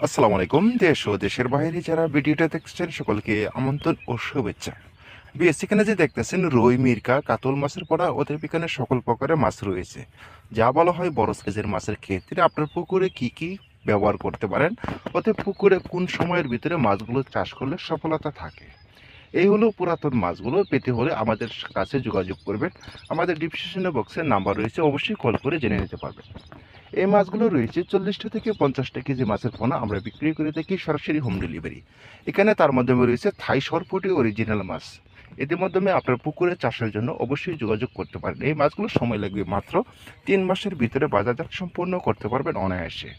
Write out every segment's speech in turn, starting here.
আসসালামু আলাইকুম। দেশ ও দেশের বাইরে যারা ভিডিওটা দেখছেন, সকলকে আমন্ত্রণ ও শুভেচ্ছা। এখানে যে দেখতেছেন, রুই, মির্কা, কাতল মাছের পড়া ওদের এখানে সকল প্রকারের মাছ রয়েছে। যা বলা হয় বড় সাইজের মাছের ক্ষেত্রে আপনার পুকুরে কি কি ব্যবহার করতে পারেন ওতে পুকুরে কোন সময়ের ভিতরে মাছগুলো চাষ করলে সফলতা থাকে। এই হলো পুরাতন মাছগুলো। পেতে হলে আমাদের কাছে যোগাযোগ করবেন। আমাদের ডিসক্রিপশন বক্সের নাম্বার রয়েছে, অবশ্যই কল করে জেনে নিতে পারবেন। এই মাছগুলো রয়েছে চল্লিশটা থেকে পঞ্চাশটা কেজি মাছের পোনা আমরা বিক্রি করে থাকি সরাসরি হোম ডেলিভারি এখানে তার মাধ্যমে রয়েছে থাই সরপুটি অরিজিনাল মাছ। এদের মাধ্যমে আপনার পুকুরে চাষের জন্য অবশ্যই যোগাযোগ করতে পারেন। এই মাছগুলো সময় লাগবে মাত্র তিন মাসের ভিতরে বাজারজাত সম্পূর্ণ করতে পারবেন অনায়াসে।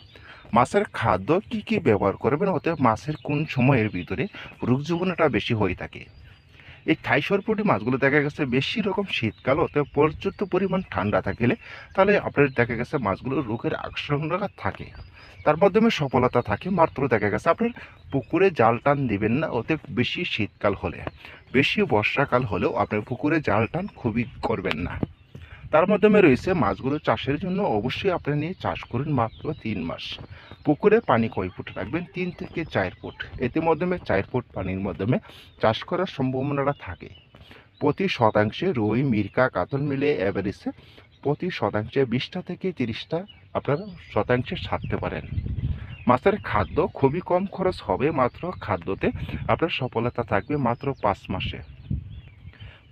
মাছের খাদ্য কি কি ব্যবহার করবেন, অতএব মাছের কোন সময়ের ভিতরে রোগ জীবনটা বেশি হয়ে থাকে? এই থাই সরপুটি মাছগুলো দেখা গেছে বেশি রকম শীতকাল হতে পর্যাপ্ত পরিমাণ ঠান্ডা থাকলে তাহলে আপনার দেখা গেছে মাছগুলো রোগের আকর্ষণটা থাকে। তার মাধ্যমে সফলতা থাকে, মাত্র দেখা গেছে আপনার পুকুরে জাল টান দিবেন না ওতে বেশি শীতকাল হলে, বেশি বর্ষাকাল হলেও আপনার পুকুরে জাল টান খুবই করবেন না। তার মাধ্যমে রয়েছে মাছগুলো চাষের জন্য অবশ্যই আপনি নিয়ে চাষ করুন মাত্র তিন মাস। পুকুরে পানি কয় ফুট রাখবেন? তিন থেকে চার ফুট। এতে মাধ্যমে চার ফুট পানির মাধ্যমে চাষ করার সম্ভাবনাটা থাকে। প্রতি শতাংশে রুই মির্কা কাতল মিলে অ্যাভারেজে প্রতি শতাংশে বিশটা থেকে তিরিশটা আপনারা শতাংশে ছাড়তে পারেন। মাছের খাদ্য খুবই কম খরচ হবে মাত্র খাদ্যতে আপনার সফলতা থাকবে মাত্র পাঁচ মাসে।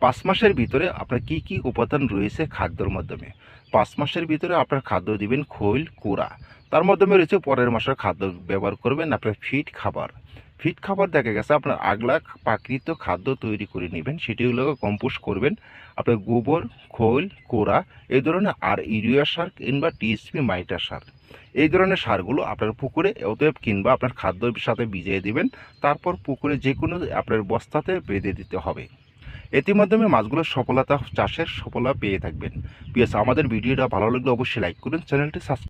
পাঁচ মাসের ভিতরে আপনার কি কি উপাদান রয়েছে খাদ্যর মাধ্যমে? পাঁচ মাসের ভিতরে আপনার খাদ্য দিবেন খৈল, কুড়া। তার মাধ্যমে রয়েছে পরের মাসের খাদ্য ব্যবহার করবেন আপনার ফিট খাবার। ফিট খাবার দেখা গেছে আপনার আগলা প্রাকৃত খাদ্য তৈরি করে নেবেন। সেটি হলো কম্পোস্ট করবেন। আপনার গোবর, খৈল, কোড়া এই ধরনের আর ইউরিয়া সার কিংবা টিএসপি মাইটা সার। এই ধরনের সারগুলো আপনার পুকুরে অতএব কিংবা আপনার খাদ্যের সাথে ভিজিয়ে দিবেন। তারপর পুকুরে যে কোনো আপনার বস্তাতে বেঁধে দিতে হবে। এটির মাধ্যমে মাছগুলোর সফলতা চাষের সফলতা পেয়ে থাকবেন। পিএস আমাদের ভিডিওটা ভালো লাগলে অবশ্যই লাইক করুন, চ্যানেলটি সাবস্ক্রাইব